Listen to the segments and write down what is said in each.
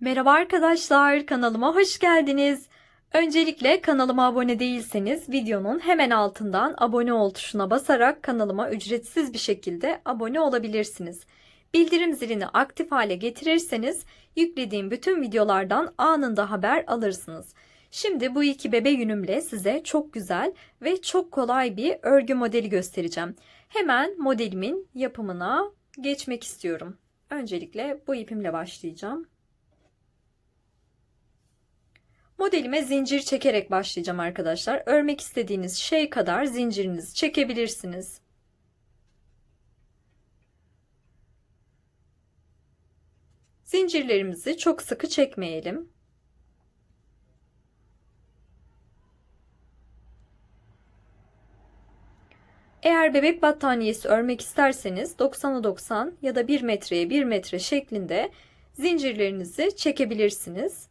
Merhaba arkadaşlar, kanalıma hoş geldiniz. Öncelikle kanalıma abone değilseniz videonun hemen altından abone ol tuşuna basarak kanalıma ücretsiz bir şekilde abone olabilirsiniz. Bildirim zilini aktif hale getirirseniz yüklediğim bütün videolardan anında haber alırsınız. Şimdi bu iki bebe yünümle size çok güzel ve çok kolay bir örgü modeli göstereceğim. Hemen modelimin yapımına geçmek istiyorum. Öncelikle bu ipimle başlayacağım. Modelime zincir çekerek başlayacağım arkadaşlar. Örmek istediğiniz şey kadar zincirinizi çekebilirsiniz. Zincirlerimizi çok sıkı çekmeyelim. Eğer bebek battaniyesi örmek isterseniz 90'a 90 ya da 1 metreye 1 metre şeklinde zincirlerinizi çekebilirsiniz.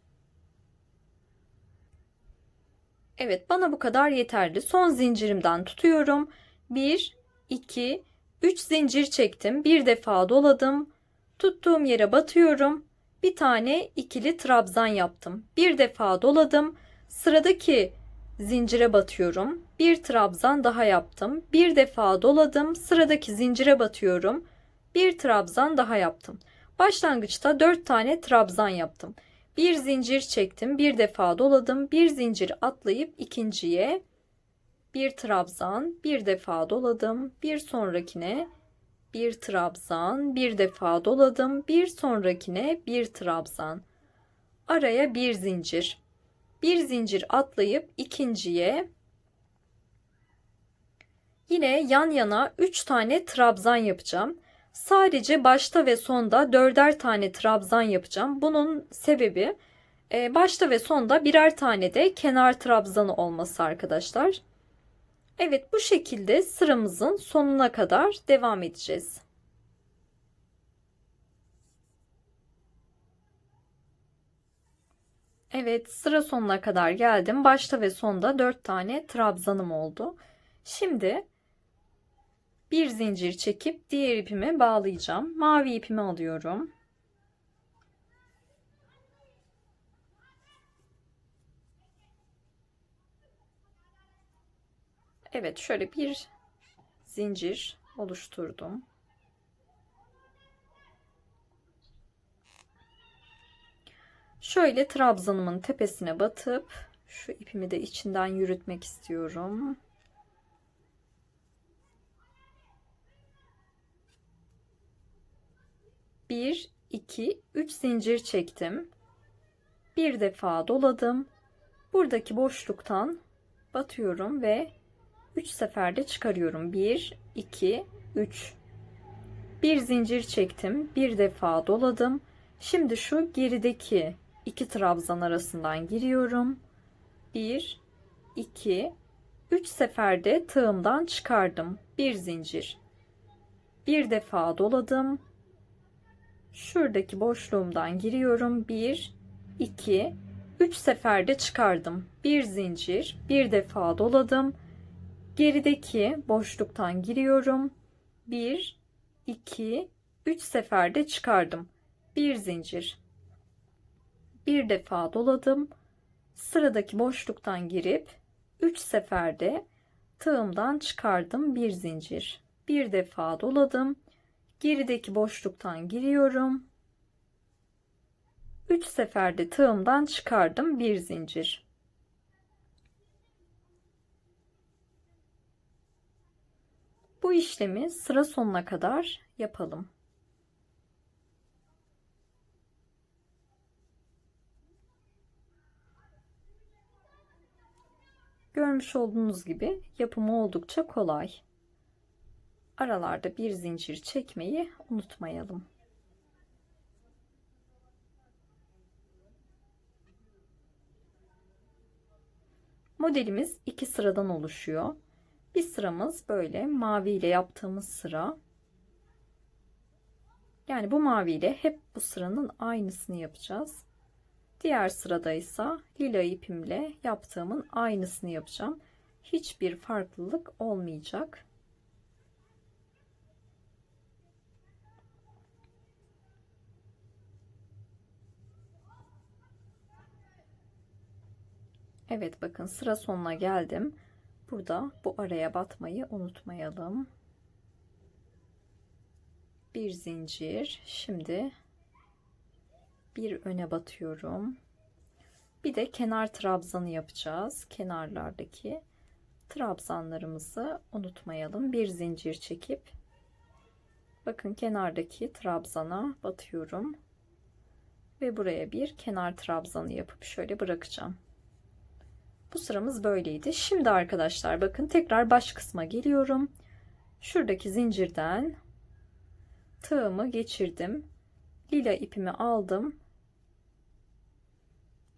Evet bana bu kadar yeterli. Son zincirimden tutuyorum. 1, 2, 3 zincir çektim. Bir defa doladım. Tuttuğum yere batıyorum. Bir tane ikili trabzan yaptım. Bir defa doladım. Sıradaki zincire batıyorum. Bir trabzan daha yaptım. Bir defa doladım. Sıradaki zincire batıyorum. Bir trabzan daha yaptım. Başlangıçta 4 tane trabzan yaptım. Bir zincir çektim, bir defa doladım, bir zincir atlayıp ikinciye bir trabzan, bir defa doladım, bir sonrakine bir trabzan, bir defa doladım, bir sonrakine bir trabzan. Araya bir zincir. Bir zincir atlayıp ikinciye yine yan yana 3 tane trabzan yapacağım. Sadece başta ve sonda dörder tane trabzan yapacağım. Bunun sebebi e, başta ve sonda birer tane de kenar trabzanı olması arkadaşlar. Evet bu şekilde sıramızın sonuna kadar devam edeceğiz. Evet sıra sonuna kadar geldim. Başta ve sonda 4 tane trabzanım oldu. Şimdi bir zincir çekip diğer ipime bağlayacağım. Mavi ipimi alıyorum. Evet şöyle bir zincir oluşturdum. Şöyle trabzanımın tepesine batıp şu ipimi de içinden yürütmek istiyorum. 1 2 3 zincir çektim. Bir defa doladım. Buradaki boşluktan batıyorum ve 3 seferde çıkarıyorum. 1 2 3 bir zincir çektim. Bir defa doladım. Şimdi şu gerideki iki trabzan arasından giriyorum. 1 2 3 seferde tığımdan çıkardım. Bir zincir. Bir defa doladım şuradaki boşluğumdan giriyorum. 1 2 3 seferde çıkardım. Bir zincir, bir defa doladım. Gerideki boşluktan giriyorum. 1 2 3 seferde çıkardım. Bir zincir. Bir defa doladım. Sıradaki boşluktan girip 3 seferde tığımdan çıkardım bir zincir. Bir defa doladım gerideki boşluktan giriyorum. 3 seferde tığımdan çıkardım bir zincir. Bu işlemi sıra sonuna kadar yapalım. Görmüş olduğunuz gibi yapımı oldukça kolay aralarda bir zincir çekmeyi unutmayalım. Modelimiz iki sıradan oluşuyor. Bir sıramız böyle mavi ile yaptığımız sıra. Yani bu mavi ile hep bu sıranın aynısını yapacağız. Diğer sırada ise lila ipimle yaptığımın aynısını yapacağım. Hiçbir farklılık olmayacak. Evet bakın sıra sonuna geldim. Burada bu araya batmayı unutmayalım. Bir zincir. Şimdi bir öne batıyorum. Bir de kenar trabzanı yapacağız. Kenarlardaki trabzanlarımızı unutmayalım. Bir zincir çekip bakın kenardaki trabzana batıyorum. Ve buraya bir kenar trabzanı yapıp şöyle bırakacağım. Bu sıramız böyleydi. Şimdi arkadaşlar bakın tekrar baş kısma geliyorum. Şuradaki zincirden tığımı geçirdim. Lila ipimi aldım.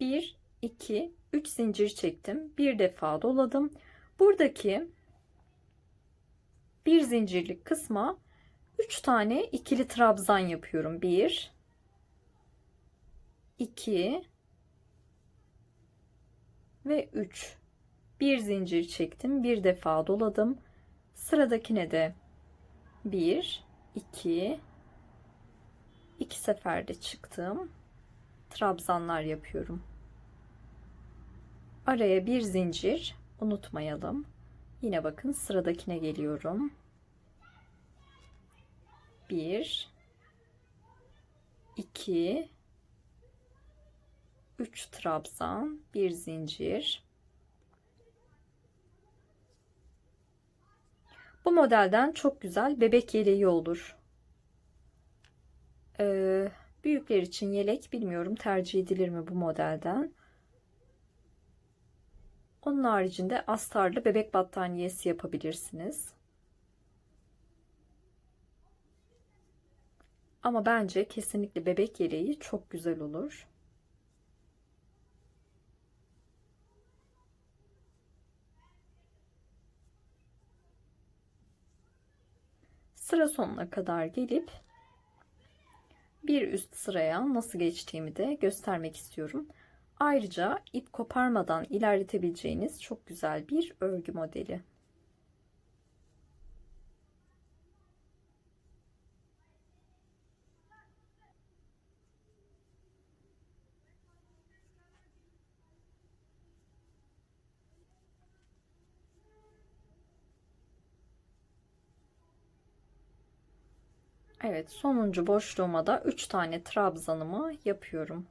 1 2 3 zincir çektim. Bir defa doladım. Buradaki bir zincirlik kısma 3 tane ikili trabzan yapıyorum. 1 2 ve 3 bir zincir çektim bir defa doladım. Sıradakine de 1 2 iki seferde çıktım. Trabzanlar yapıyorum. Araya bir zincir unutmayalım. Yine bakın sıradakine geliyorum. 1 2 3 trabzan, bir zincir. Bu modelden çok güzel bebek yeleği olur. Ee, büyükler için yelek bilmiyorum tercih edilir mi bu modelden. Onun haricinde astarlı bebek battaniyesi yapabilirsiniz. Ama bence kesinlikle bebek yeleği çok güzel olur. Sıra sonuna kadar gelip bir üst sıraya nasıl geçtiğimi de göstermek istiyorum. Ayrıca ip koparmadan ilerletebileceğiniz çok güzel bir örgü modeli. Evet sonuncu boşluğuma da 3 tane trabzanımı yapıyorum.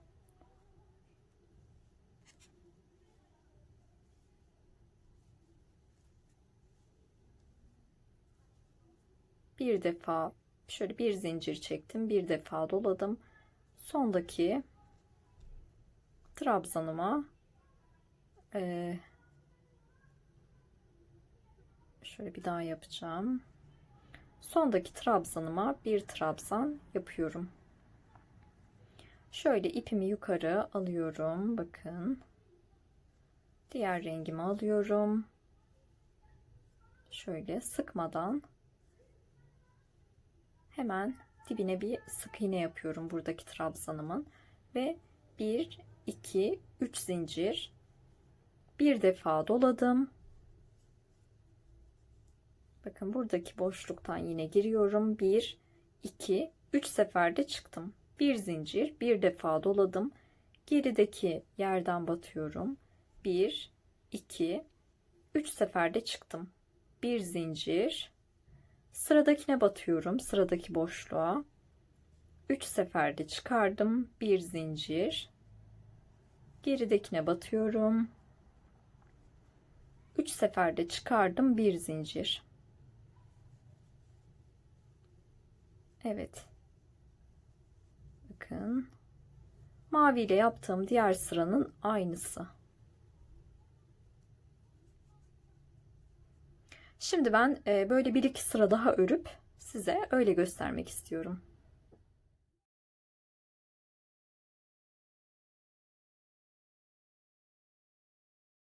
Bir defa şöyle bir zincir çektim. Bir defa doladım. Sondaki trabzanıma şöyle bir daha yapacağım sondaki trabzanıma bir trabzan yapıyorum. Şöyle ipimi yukarı alıyorum. Bakın. Diğer rengimi alıyorum. Şöyle sıkmadan hemen dibine bir sık iğne yapıyorum buradaki trabzanımın ve 1 2 3 zincir bir defa doladım Bakın buradaki boşluktan yine giriyorum. 1, 2, 3 seferde çıktım. Bir zincir, bir defa doladım. Gerideki yerden batıyorum. 1, 2, 3 seferde çıktım. Bir zincir. Sıradakine batıyorum. Sıradaki boşluğa. 3 seferde çıkardım. Bir zincir. Geridekine batıyorum. 3 seferde çıkardım. Bir zincir. Evet. Bakın. Mavi ile yaptığım diğer sıranın aynısı. Şimdi ben e, böyle bir iki sıra daha örüp size öyle göstermek istiyorum.